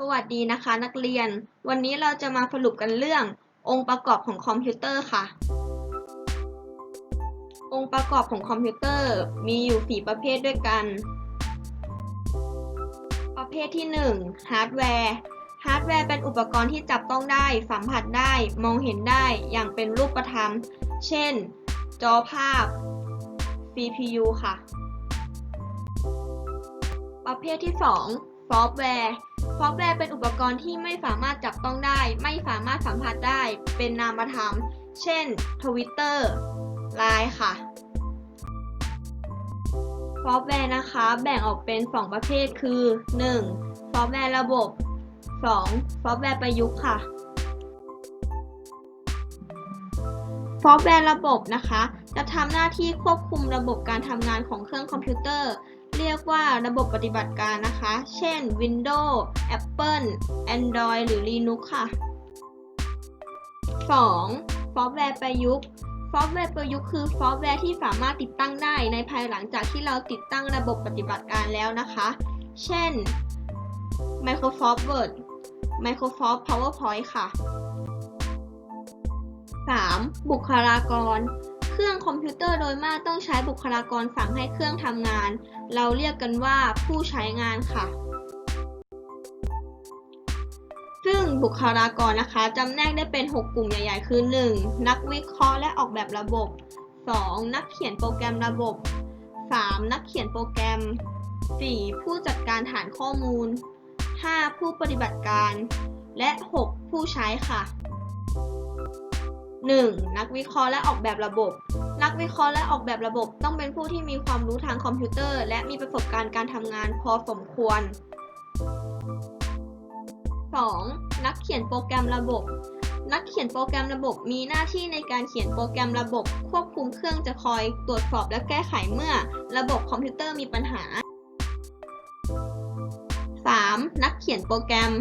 สวัสดีนะคะนักเรียน วันนี้เราจะมาสรุปกันเรื่ององค์ประกอบของคอมพิวเตอร์ค่ะ องค์ประกอบของคอมพิวเตอร์มีอยู่ 4 ประเภทด้วยกัน ประเภทที่ 1 ฮาร์ดแวร์ ฮาร์ดแวร์เป็นอุปกรณ์ที่จับต้องได้ สัมผัสได้ มองเห็นได้อย่างเป็นรูปธรรม เช่น จอภาพ CPU ค่ะ ประเภทที่ 2 ซอฟต์แวร์ ซอฟต์แวร์เป็นอุปกรณ์ที่ไม่สามารถจับต้องได้ ไม่สามารถสัมผัสได้ เป็นนามธรรม เช่น Twitter Line ค่ะซอฟต์แวร์นะคะแบ่งออกเป็น 2 ประเภทคือ 1. ซอฟต์แวร์ระบบ 2. ซอฟต์แวร์ประยุกต์ค่ะ ซอฟต์แวร์ระบบนะคะ จะทำหน้าที่ควบคุมระบบการทำงานของเครื่องคอมพิวเตอร์ เรียกว่าระบบปฏิบัติการนะคะ เช่น Windows Apple Android หรือ Linux ค่ะ 2. ซอฟต์แวร์ประยุกต์ซอฟต์แวร์ประยุกต์คือซอฟต์แวร์ที่สามารถติดตั้งได้ในภายหลังจากที่เราติดตั้งระบบปฏิบัติการแล้วนะคะ เช่น Microsoft Word Microsoft PowerPoint ค่ะ 3. บุคลากร เครื่องคอมพิวเตอร์โดยมากต้องใช้บุคลากรสั่งให้เครื่องทำงาน เราเรียกกันว่าผู้ใช้งานค่ะซึ่งบุคลากรนะคะจำแนกได้เป็น 6 กลุ่มใหญ่ๆ คือ 1. นักวิเคราะห์และออกแบบระบบ 2. นักเขียนโปรแกรมระบบ 3. นักเขียนโปรแกรม 4. ผู้จัดการฐานข้อมูล 5. ผู้ปฏิบัติการ และ 6. ผู้ใช้ค่ะ 1. นักวิเคราะห์และออกแบบระบบ นักวิเคราะห์และออกแบบระบบ ต้องเป็นผู้ที่มีความรู้ทางคอมพิวเตอร์ และมีประสบการณ์การทำงานพอสมควร 2. นักเขียนโปรแกรมระบบ นักเขียนโปรแกรมระบบมีหน้าที่ในการเขียนโปรแกรมระบบ ควบคุมเครื่องจะคอยตรวจสอบและแก้ไขเมื่อ ระบบคอมพิวเตอร์มีปัญหา 3. นักเขียนโปรแกรม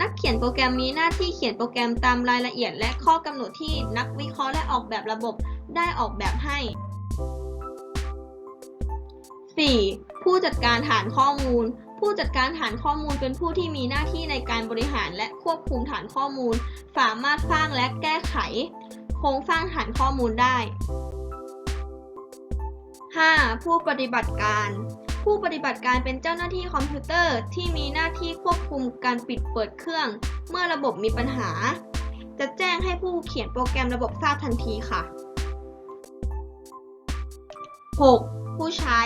นักเขียนโปรแกรมมีหน้าที่เขียนโปรแกรมตามรายละเอียด และข้อกำหนดที่นักวิเคราะห์และออกแบบระบบได้ออกแบบให้ 4. ผู้จัดการฐานข้อมูล ผู้จัดการฐานข้อมูลเป็นผู้ที่มีหน้าที่ในการบริหารและควบคุมฐานข้อมูล สามารถสร้างและแก้ไข โครงสร้างฐานข้อมูลได้ 5. ผู้ปฏิบัติการ ผู้ปฏิบัติการเป็นเจ้าหน้าที่คอมพิวเตอร์ที่มีหน้าที่ควบคุมการปิดเปิดเครื่อง เมื่อระบบมีปัญหา จะแจ้งให้ผู้เขียนโปรแกรมระบบทราบทันทีค่ะ 6. ผู้ใช้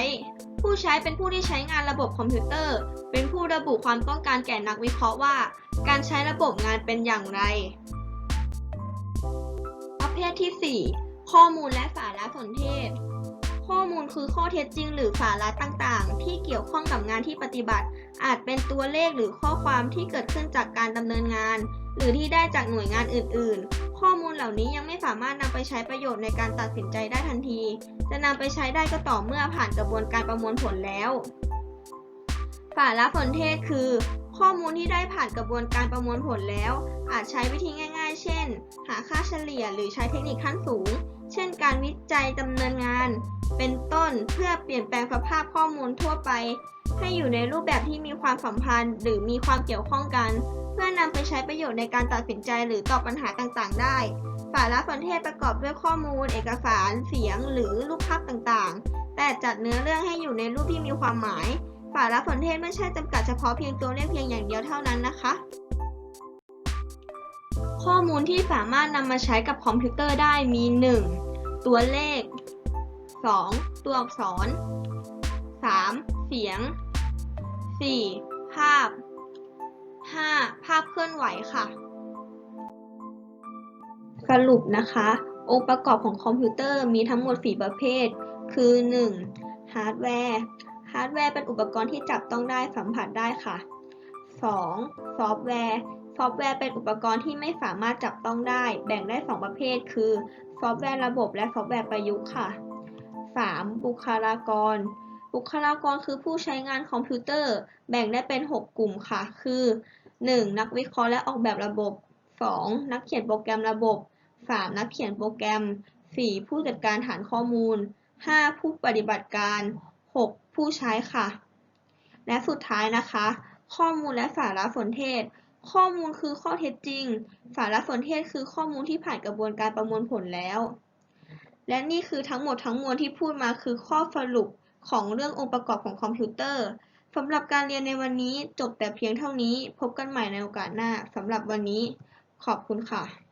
ผู้ใช้เป็นผู้ที่ใช้งานระบบคอมพิวเตอร์ เป็นผู้ระบุความต้องการแก่นักวิเคราะห์ว่า การใช้ระบบงานเป็นอย่างไร ประเภทที่ 4 ข้อมูลและสารสนเทศ ข้อมูลคือข้อเท็จจริง หรือสาระต่างๆ ที่เกี่ยวข้องกับงานที่ปฏิบัติ อาจเป็นตัวเลขหรือข้อความที่เกิดขึ้นจากการดำเนินงาน หรือที่ได้จากหน่วยงานอื่น ๆ ข้อมูลเหล่านี้ยังไม่สามารถนำไปใช้ประโยชน์ในการตัดสินใจได้ทันที จะนำไปใช้ได้ก็ต่อเมื่อผ่านกระบวนการประมวลผลแล้วสาระสนเทศคือ ข้อมูลที่ได้ผ่านกระบวนการประมวลผลแล้ว อาจใช้วิธีง่าย ๆ เช่น หาค่าเฉลี่ยหรือใช้เทคนิคขั้นสูง เช่นการวิจัยดำเนินงาน เป็นต้นเพื่อเปลี่ยนแปลงสภาพข้อมูลทั่วไป ให้อยู่ในรูปแบบที่มีความสัมพันธ์ หรือมีความเกี่ยวข้องกัน เพื่อนำไปใช้ประโยชน์ในการตัดสินใจหรือตอบปัญหาต่างๆ ได้สารสนเทศประกอบด้วยข้อมูล เอกสาร เสียง หรือรูปภาพต่างๆ แต่จัดเนื้อเรื่องให้อยู่ในรูปที่มีความหมายสารสนเทศไม่ใช่จำกัดเฉพาะเพียงตัวเลขเพียงอย่างเดียวเท่านั้นนะคะ ข้อมูลที่สามารถนำมาใช้กับคอมพิวเตอร์ได้มี 1. ตัวเลข 2. ตัวอักษร 3. เสียง 4. ภาพ 5. ภาพเคลื่อนไหวค่ะ สรุปนะคะ องค์ประกอบของคอมพิวเตอร์มีทั้งหมด 4 ประเภท คือ 1. ฮาร์ดแวร์ ฮาร์ดแวร์เป็นอุปกรณ์ที่จับต้องได้สัมผัสได้ค่ะ 2. ซอฟต์แวร์ ซอฟต์แวร์เป็นอุปกรณ์ที่ไม่สามารถจับต้องได้ แบ่งได้ 2 ประเภท คือ ซอฟต์แวร์ระบบและซอฟต์แวร์ประยุกต์ค่ะ 3. บุคลากร บุคลากรคือผู้ใช้งานคอมพิวเตอร์ แบ่งได้เป็น 6 กลุ่มค่ะ คือ 1. นักวิเคราะห์และออกแบบระบบ 2. นักเขียนโปรแกรมระบบ 3. นักเขียนโปรแกรม 4. ผู้จัดการฐานข้อมูล 5. ผู้ปฏิบัติการ 6. ผู้ใช้ค่ะ และสุดท้ายนะคะ ข้อมูลและสารสนเทศ ข้อมูลคือข้อเท็จจริง สารสนเทศคือข้อมูลที่ผ่านกระบวนการประมวลผลแล้ว และนี่คือทั้งหมดทั้งมวลที่พูดมาคือข้อสรุปของเรื่ององค์ประกอบของคอมพิวเตอร์สำหรับการเรียนในวันนี้จบแต่เพียงเท่านี้ พบกันใหม่ในโอกาสหน้าสำหรับวันนี้ ขอบคุณค่ะ